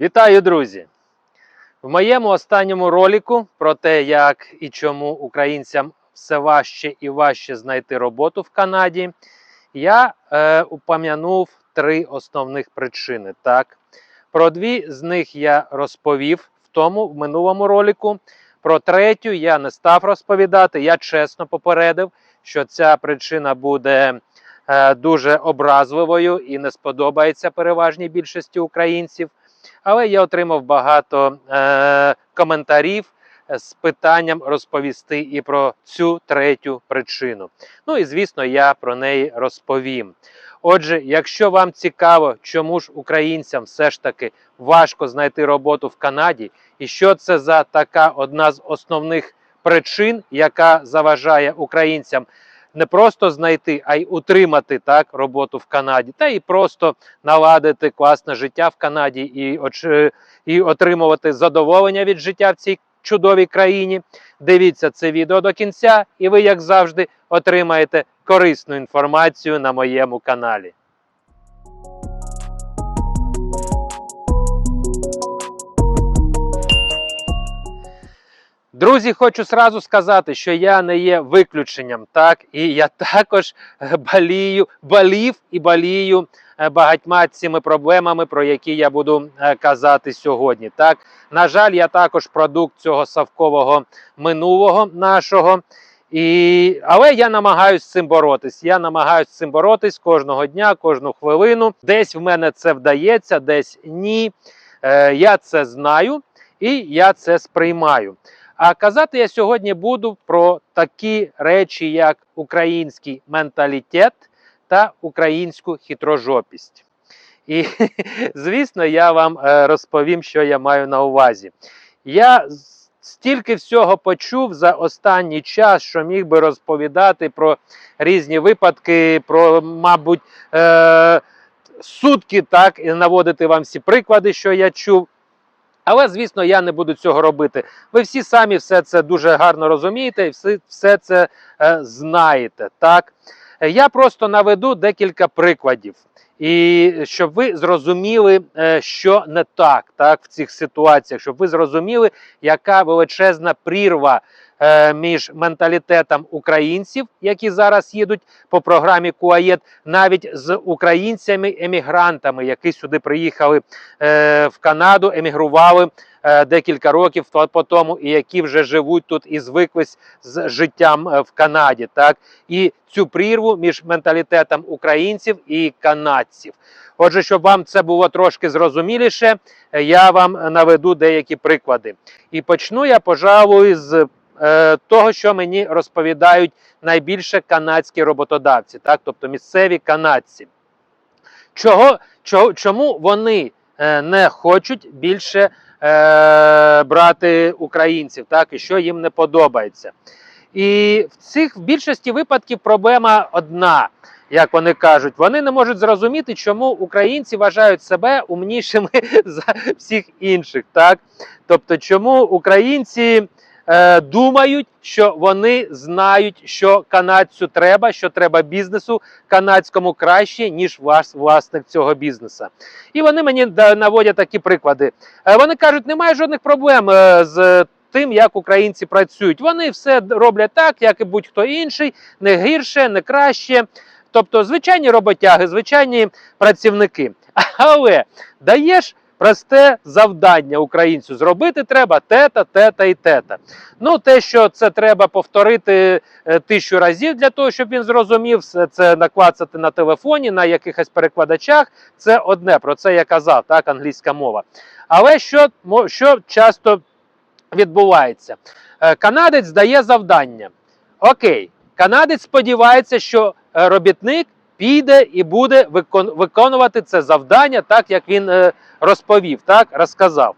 Вітаю, друзі! В моєму останньому ролику про те, як і чому українцям все важче і важче знайти роботу в Канаді, я е, упомянув три основних причини. Так? Про дві з них я розповів в тому в минулому ролику. Про третю я не став розповідати. Я чесно попередив, що ця причина буде е, дуже образливою і не сподобається переважній більшості українців. Але я отримав багато е, коментарів з питанням розповісти і про цю третю причину. Ну і звісно, я про неї розповім. Отже, якщо вам цікаво, чому ж українцям все ж таки важко знайти роботу в Канаді, і що це за така одна з основних причин, яка заважає українцям не просто знайти, а й утримати так роботу в Канаді, та і просто наладити класне життя в Канаді і, оч- і отримувати задоволення від життя в цій чудовій країні. Дивіться це відео до кінця, і ви, як завжди, отримаєте корисну інформацію на моєму каналі. Друзі, хочу сразу сказати, що я не є виключенням, так і я також е, болію, болів і болію е, багатьма цими проблемами, про які я буду е, казати сьогодні. Так, на жаль, я також продукт цього совкового минулого нашого. І... Але я намагаюся з цим боротись. Я намагаюся з цим боротись кожного дня, кожну хвилину. Десь в мене це вдається, десь ні. Е, я це знаю і я це сприймаю. А казати я сьогодні буду про такі речі, як український менталітет та українську хитрожопість. І, звісно, я вам е, розповім, що я маю на увазі. Я стільки всього почув за останній час, що міг би розповідати про різні випадки, про, мабуть, е- сутки, так, і наводити вам всі приклади, що я чув. Але, звісно, я не буду цього робити. Ви всі самі все це дуже гарно розумієте і все, все це е, знаєте. Так? Е, Я просто наведу декілька прикладів, і щоб ви зрозуміли, е, що не так, так в цих ситуаціях, щоб ви зрозуміли, яка величезна прірва між менталітетом українців, які зараз їдуть по програмі Куаєт, навіть з українцями-емігрантами, які сюди приїхали е, в Канаду, емігрували е, декілька років по тому, і які вже живуть тут і звиклись з життям е, в Канаді. Так і цю прірву між менталітетом українців і канадців. Отже, щоб вам це було трошки зрозуміліше, е, я вам наведу деякі приклади. І почну я, пожалуй, з е, того, що мені розповідають найбільше канадські роботодавці, так, тобто місцеві канадці. Чого, чого, чому вони е, не хочуть більше е, брати українців, так, і що їм не подобається? І в цих в більшості випадків проблема одна. Як вони кажуть, вони не можуть зрозуміти, чому українці вважають себе умнішими за всіх інших. Так? Тобто, чому українці е, думають, що вони знають, що канадцю треба, що треба бізнесу канадському краще, ніж ваш власник цього бізнесу. І вони мені наводять такі приклади. Е, Вони кажуть, немає жодних проблем е, з тим, як українці працюють. Вони все роблять так, як і будь-хто інший, не гірше, не краще. Тобто, звичайні роботяги, звичайні працівники. Але даєш просте завдання українцю зробити треба тета, тета і тета. Ну, те, що це треба повторити е, тисячу разів для того, щоб він зрозумів, це наклацати на телефоні, на якихось перекладачах. Це одне, про це я казав, так, англійська мова. Але що, що часто відбувається? Е, Канадець дає завдання. Окей, канадець сподівається, що е, робітник піде і буде виконувати це завдання, так як він е, розповів, так, розказав.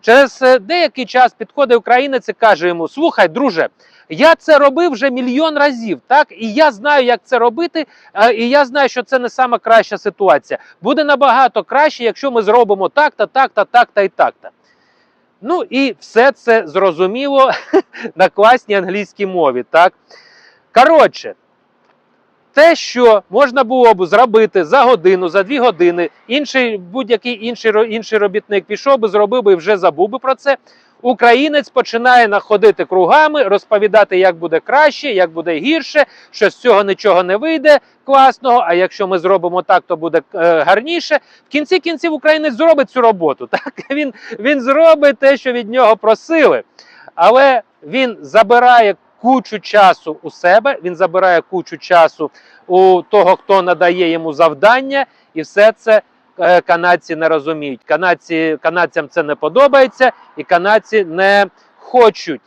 Через е, деякий час підходить українець і каже йому: Слухай, друже, я це робив вже мільйон разів, так і я знаю, як це робити, е, і я знаю, що це не сама краща ситуація. Буде набагато краще, якщо ми зробимо так, та так, та так, та і так. та Ну і все це зрозуміло на класній англійській мові. Так? Коротше, те, що можна було б зробити за годину, за дві години, інший будь-який інший, інший робітник пішов би, зробив би вже забув би про це. Українець починає находити кругами, розповідати, як буде краще, як буде гірше, що з цього нічого не вийде класного. А якщо ми зробимо так, то буде е, гарніше. В кінці кінців українець зробить цю роботу. Так він, він зробить те, що від нього просили. Але він забирає кучу часу у себе, він забирає кучу часу у того, хто надає йому завдання, і все це е, канадці не розуміють. Канадці, канадцям це не подобається, і канадці не хочуть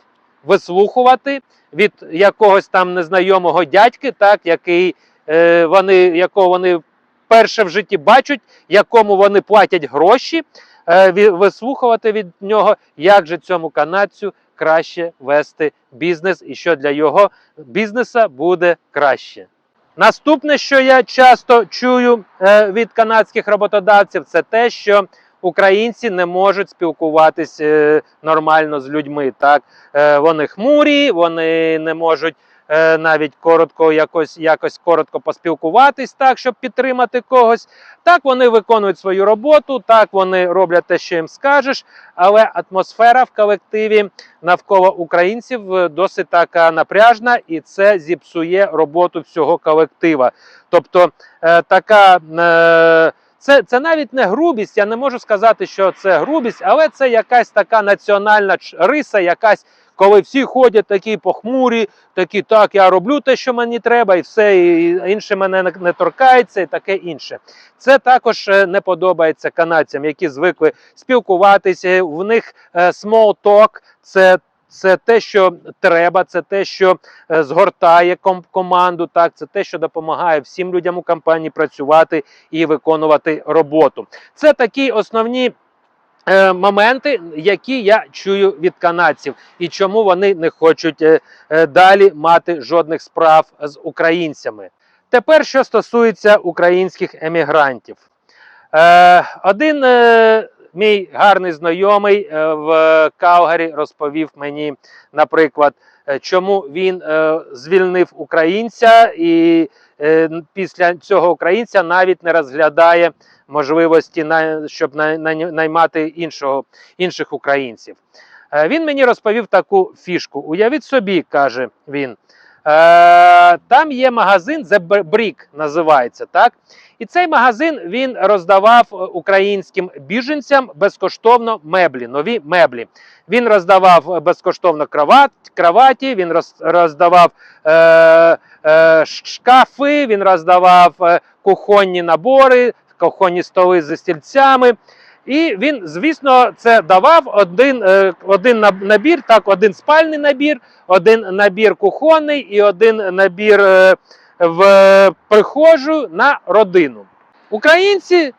вислухувати від якогось там незнайомого дядьки, так який е, вони, якого вони перше в житті бачать, якому вони платять гроші, е, вислухувати від нього, як же цьому канадцю краще вести бізнес і що для його бізнеса буде краще. Наступне, що я часто чую е, від канадських роботодавців, це те, що українці не можуть спілкуватись е, нормально з людьми. Так, е, вони хмурі, вони не можуть е, навіть коротко якось, якось коротко поспілкуватись, так, щоб підтримати когось. Так, вони виконують свою роботу, так вони роблять те, що їм скажеш, але атмосфера в колективі навколо українців е, досить така напряжна, і це зіпсує роботу всього колектива. Тобто, е, така. Е, це, це навіть не грубість, я не можу сказати, що це грубість, але це якась така національна риса, якась, коли всі ходять такі похмурі, такі, так, я роблю те, що мені треба, і все, і інше мене не, торкається, і таке інше. Це також е, не подобається канадцям, які звикли спілкуватися. В них е, small talk – це це те, що треба, це те, що е, згортає ком- команду, так це те, що допомагає всім людям у компанії працювати і виконувати роботу. Це такі основні. Е, Моменти, які я чую від канадців, і чому вони не хочуть е, е, далі мати жодних справ з українцями. Тепер, що стосується українських емігрантів, один мій гарний знайомий в Калгарі розповів мені, наприклад, чому він звільнив українця, і після цього українця навіть не розглядає можливості, на, щоб най- най- наймати іншого, інших українців. Е, Він мені розповів таку фішку. Уявіть собі, каже він. Е, там є магазин The Brick називається, так? І цей магазин він роздавав е, українським біженцям безкоштовно меблі, нові меблі. Він роздавав е, безкоштовно кроват, кроваті, він роз- роздавав е, е, шкафи, він роздавав кухонні набори, кухонні столи зі стільцями. І він, звісно, це давав один, е, один набір, так, один спальний набір, один набір кухонний і один набір е, в прихожу на родину. Українці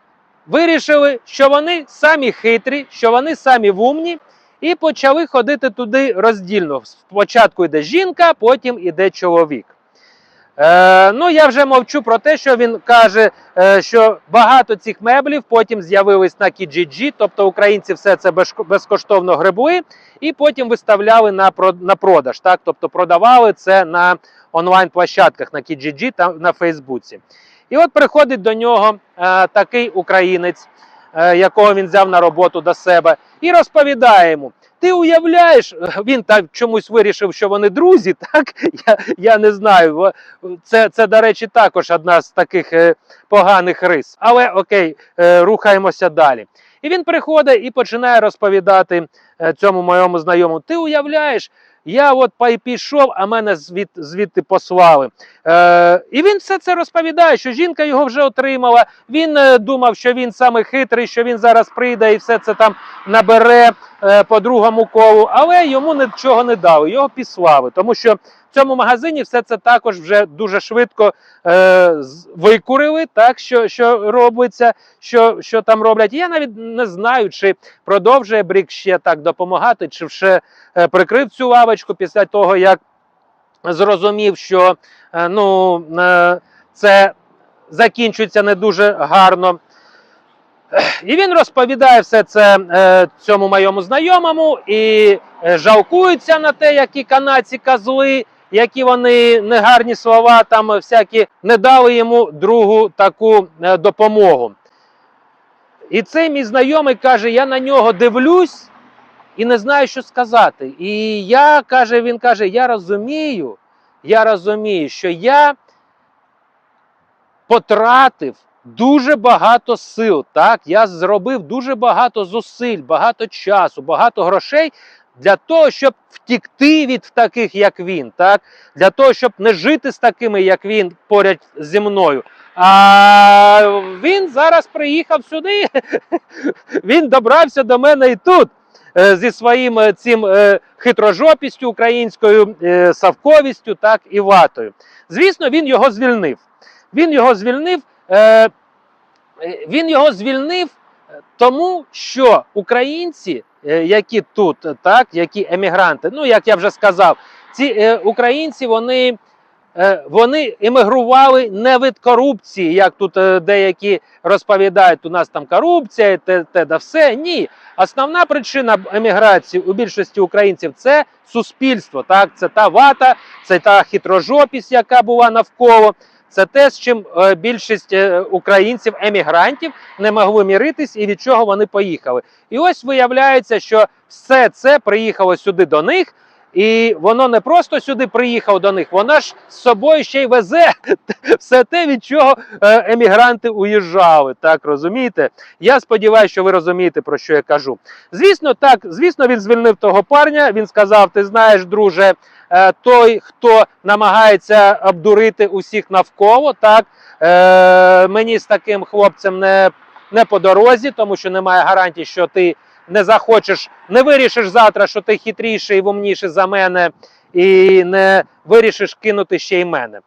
вирішили, що вони самі хитрі, що вони самі вумні, і почали ходити туди роздільно. Спочатку йде жінка, потім йде чоловік. Е, ну, я вже мовчу про те, що він каже, е, що багато цих меблів потім з'явились на Kijiji, тобто українці все це безкоштовно гребли і потім виставляли на, на продаж. Так? Тобто продавали це на онлайн-площадках на Kijiji та на Фейсбуці. І от приходить до нього е, такий українець, е, якого він взяв на роботу до себе, і розповідає йому: ти уявляєш, він так чомусь вирішив, що вони друзі, так? Я, я не знаю. Це, це, до речі, також одна з таких е, поганих рис. Але окей, е, рухаємося далі. І він приходить і починає розповідати е, цьому моєму знайомому: ти уявляєш, я от пішов, а мене звід, звідти послали. Е, і він все це розповідає, що жінка його вже отримала. Він думав, що він саме хитрий, що він зараз прийде і все це там набере по другому колу, але йому нічого не дали, його післали, тому що в цьому магазині все це також вже дуже швидко е, викурили, так що, що робиться, що, що там роблять. Я навіть не знаю, чи продовжує Брік ще так допомагати, чи вже е, прикрив цю лавочку після того, як зрозумів, що е, ну, е, це закінчується не дуже гарно. І він розповідає все це е, цьому моєму знайомому і е, жалкується на те, які канадці козли, які вони негарні слова, там всякі не дали йому другу таку е, допомогу. І цей мій знайомий каже: я на нього дивлюсь і не знаю, що сказати. І я каже, він каже: Я розумію, я розумію, що я потратив дуже багато сил. Так, я зробив дуже багато зусиль, багато часу, багато грошей для того, щоб втікти від таких, як він, так, для того, щоб не жити з такими, як він, поряд зі мною. А він зараз приїхав сюди. Він добрався до мене і тут е, зі своїм е, цим е, хитрожопістю українською, савковістю, так і ватою. Звісно, він його звільнив. Він його звільнив. Е, він його звільнив е, тому, що українці, е, які тут, так, які емігранти, ну як я вже сказав, ці українці вони, вони емігрували не від корупції, як тут деякі розповідають, у нас там корупція, те, те да все. Ні. Основна причина еміграції у більшості українців це суспільство. Так, це та вата, це та хитрожопість, яка була навколо. Це те, з чим е, більшість е, українців, емігрантів, не могли міритись і від чого вони поїхали. І ось виявляється, що все це приїхало сюди до них, і воно не просто сюди приїхало до них, воно ж з собою ще й везе все те, від чого е, емігранти уїжджали. Так розумієте? Я сподіваюся, що ви розумієте, про що я кажу. Звісно, так, звісно, він звільнив того парня. Він сказав: Ти знаєш, друже, е, той, хто намагається обдурити усіх навколо, так е, мені з таким хлопцем не, не по дорозі, тому що немає гарантій, що ти не захочеш, не вирішиш завтра, що ти хитріший і вумніший за мене, і не вирішиш кинути ще й мене.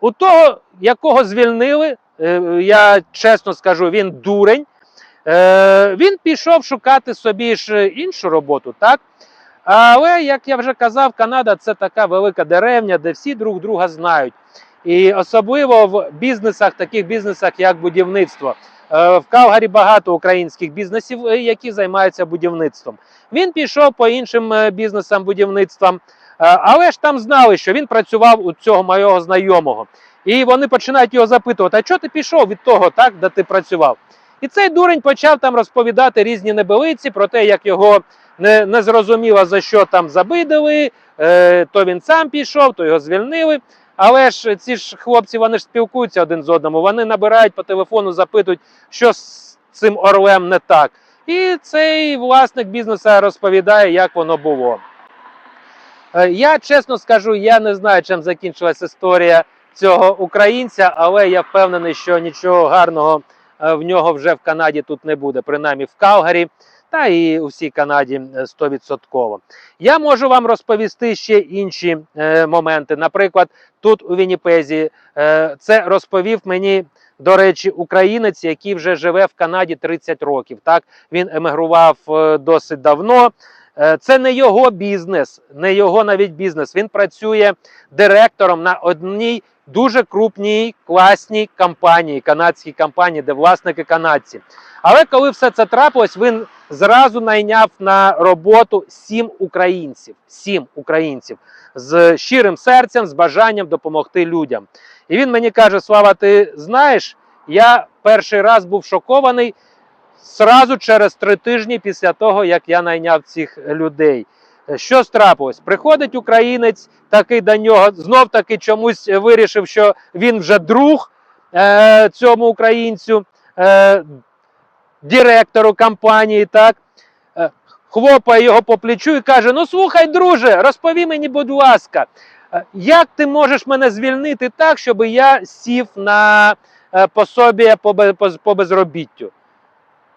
У того, якого звільнили, е, я чесно скажу, він дурень. Е, Він пішов шукати собі ж іншу роботу, так? Але, як я вже казав, Канада це така велика деревня, де всі друг друга знають. І особливо в бізнесах, таких бізнесах, як будівництво. Е, В Калгарі багато українських бізнесів, е, які займаються будівництвом. Він пішов по іншим е, бізнесам, будівництвам, але ж там знали, що він працював у цього моєго знайомого. І вони починають його запитувати: а чого ти пішов від того, так, де ти працював? І цей дурень почав там розповідати різні небелиці про те, як його не, не зрозуміло за що там забидали, е, то він сам пішов, то його звільнили. Але ж ці ж хлопці вони ж спілкуються один з одним, вони набирають по телефону, запитують, що з цим орлем не так. І цей власник бізнесу розповідає, як воно було. Е, Я чесно скажу, я не знаю, чим закінчилась історія цього українця, але я впевнений, що нічого гарного е, в нього вже в Канаді тут не буде, принаймні в Калгарі, та і у всій Канаді е, 100%. Я можу вам розповісти ще інші е, моменти. Наприклад, тут у Вінніпезі е, це розповів мені. До речі, українець, який вже живе в Канаді 30 років. Так він емігрував е, досить давно. Е, Це не його бізнес, не його навіть бізнес. Він працює директором на одній дуже крупній класній компанії, канадській компанії, де власники канадці. Але коли все це трапилось, він зразу найняв на роботу сім українців. Сім українців з щирим серцем, з бажанням допомогти людям. І він мені каже: Слава, ти знаєш, я перший раз був шокований сразу через три тижні після того, як я найняв цих людей. Що трапилось? Приходить українець, такий до нього, знов таки чомусь вирішив, що він вже друг е, цьому українцю, е, директору компанії. так. Е, Хлопає його по плечу і каже: Ну слухай, друже, розпові мені, будь ласка, е, як ти можеш мене звільнити так, щоб я сів на е, пособі по, бе- по, по безробіттю?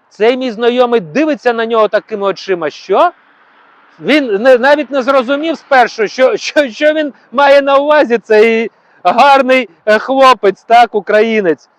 Цей мій знайомий дивиться на нього такими очима, що він навіть не зрозумів спершу, що, що, що він має на увазі цей гарний хлопець, так, українець.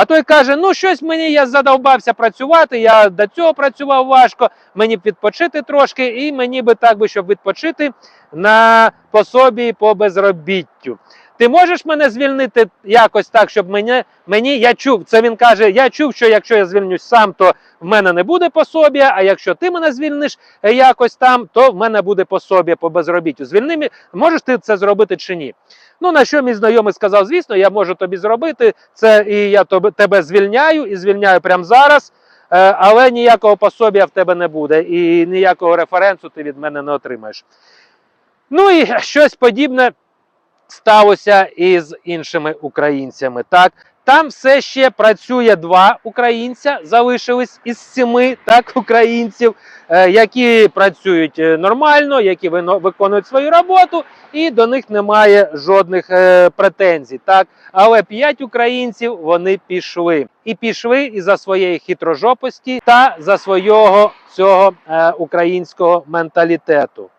А той каже: ну щось мені я задовбався працювати, я до цього працював важко, мені відпочити трошки, і мені би так би, щоб відпочити на пособі по безробіттю. Ти можеш мене звільнити якось так, щоб мені, мені я чув. Це він каже: я чув, що якщо я звільнюсь сам, то в мене не буде пособія. А якщо ти мене звільниш е, якось там, то в мене буде пособія по безробіттю. Звільни можеш ти це зробити чи ні? Ну на що мій знайомий сказав: звісно, я можу тобі зробити це, і я тобі, тебе звільняю і звільняю прямо зараз. Е, але ніякого пособія в тебе не буде, і ніякого референсу ти від мене не отримаєш. Ну і щось подібне сталося і з іншими українцями. Так, там все ще працює два українця, залишились із семи так, українців, е, які працюють е, нормально, які виконують свою роботу, і до них немає жодних е, претензій. Так, але п'ять українців вони пішли. І пішли із за своєї хитрожопості та за свого цього українського менталітету.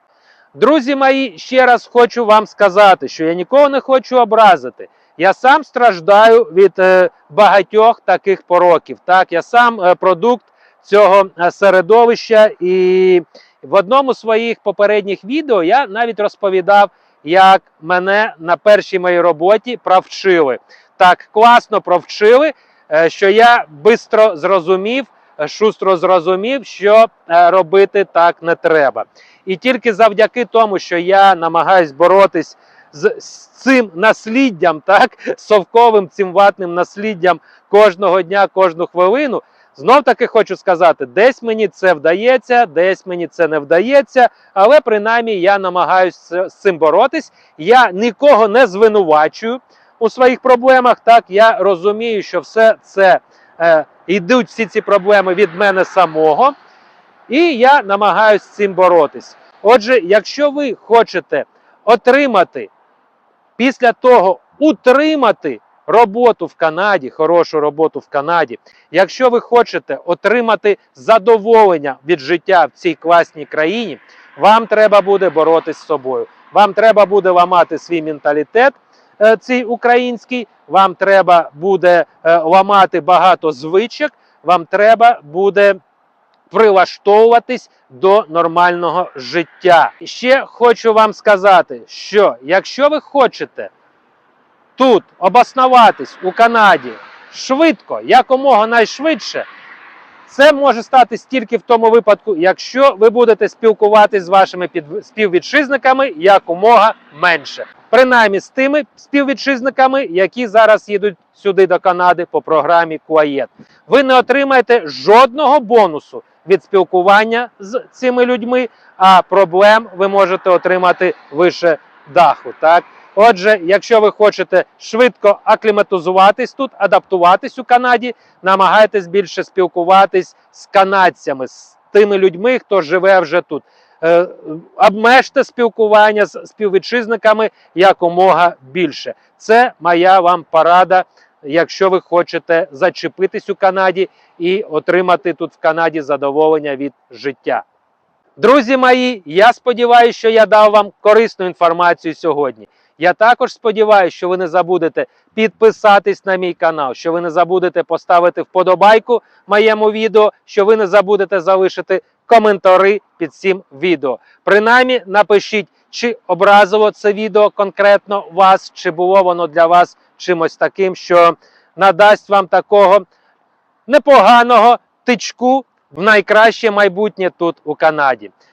Друзі мої, ще раз хочу вам сказати, що я нікого не хочу образити. Я сам страждаю від е, багатьох таких пороків. Так, я сам е, продукт цього е, середовища, і в одному з своїх попередніх відео я навіть розповідав, як мене на першій моїй роботі провчили. Так класно провчили, е, що я швидко зрозумів, шустро зрозумів, що е, робити так не треба. І тільки завдяки тому, що я намагаюсь боротись з, з цим насліддям, так, совковим цим ватним насліддям кожного дня, кожну хвилину. Знов таки хочу сказати, десь мені це вдається, десь мені це не вдається, але принаймні я намагаюся з цим боротись. Я нікого не звинувачую у своїх проблемах. Так, я розумію, що все це е, йдуть всі ці проблеми від мене самого. І я намагаюся з цим боротись. Отже, якщо ви хочете отримати після того утримати роботу в Канаді, хорошу роботу в Канаді, якщо ви хочете отримати задоволення від життя в цій класній країні, вам треба буде боротись з собою. Вам треба буде ламати свій менталітет, е, цей український, вам треба буде е, ламати багато звичок, вам треба буде прилаштовуватись до нормального життя. Ще хочу вам сказати, що якщо ви хочете тут обоснуватись у Канаді швидко, якомога найшвидше, це може статись тільки в тому випадку, якщо ви будете спілкуватись з вашими співвітчизниками якомога менше. Принаймні з тими співвітчизниками, які зараз їдуть сюди до Канади по програмі Куаєт. Ви не отримаєте жодного бонусу від спілкування з цими людьми, а проблем ви можете отримати вище даху. Так? Отже, якщо ви хочете швидко акліматизуватись тут, адаптуватись у Канаді, намагайтесь більше спілкуватись з канадцями, з тими людьми, хто живе вже тут. Е, Обмежте спілкування з співвітчизниками якомога більше. Це моя вам порада, якщо ви хочете зачепитись у Канаді і отримати тут в Канаді задоволення від життя. Друзі мої, я сподіваюся, що я дав вам корисну інформацію сьогодні. Я також сподіваюся, що ви не забудете підписатись на мій канал, що ви не забудете поставити вподобайку моєму відео, що ви не забудете залишити коментарі під цим відео. Принаймні, напишіть, чи образило це відео конкретно вас, чи було воно для вас чимось таким, що надасть вам такого непоганого тичку в найкраще майбутнє тут у Канаді.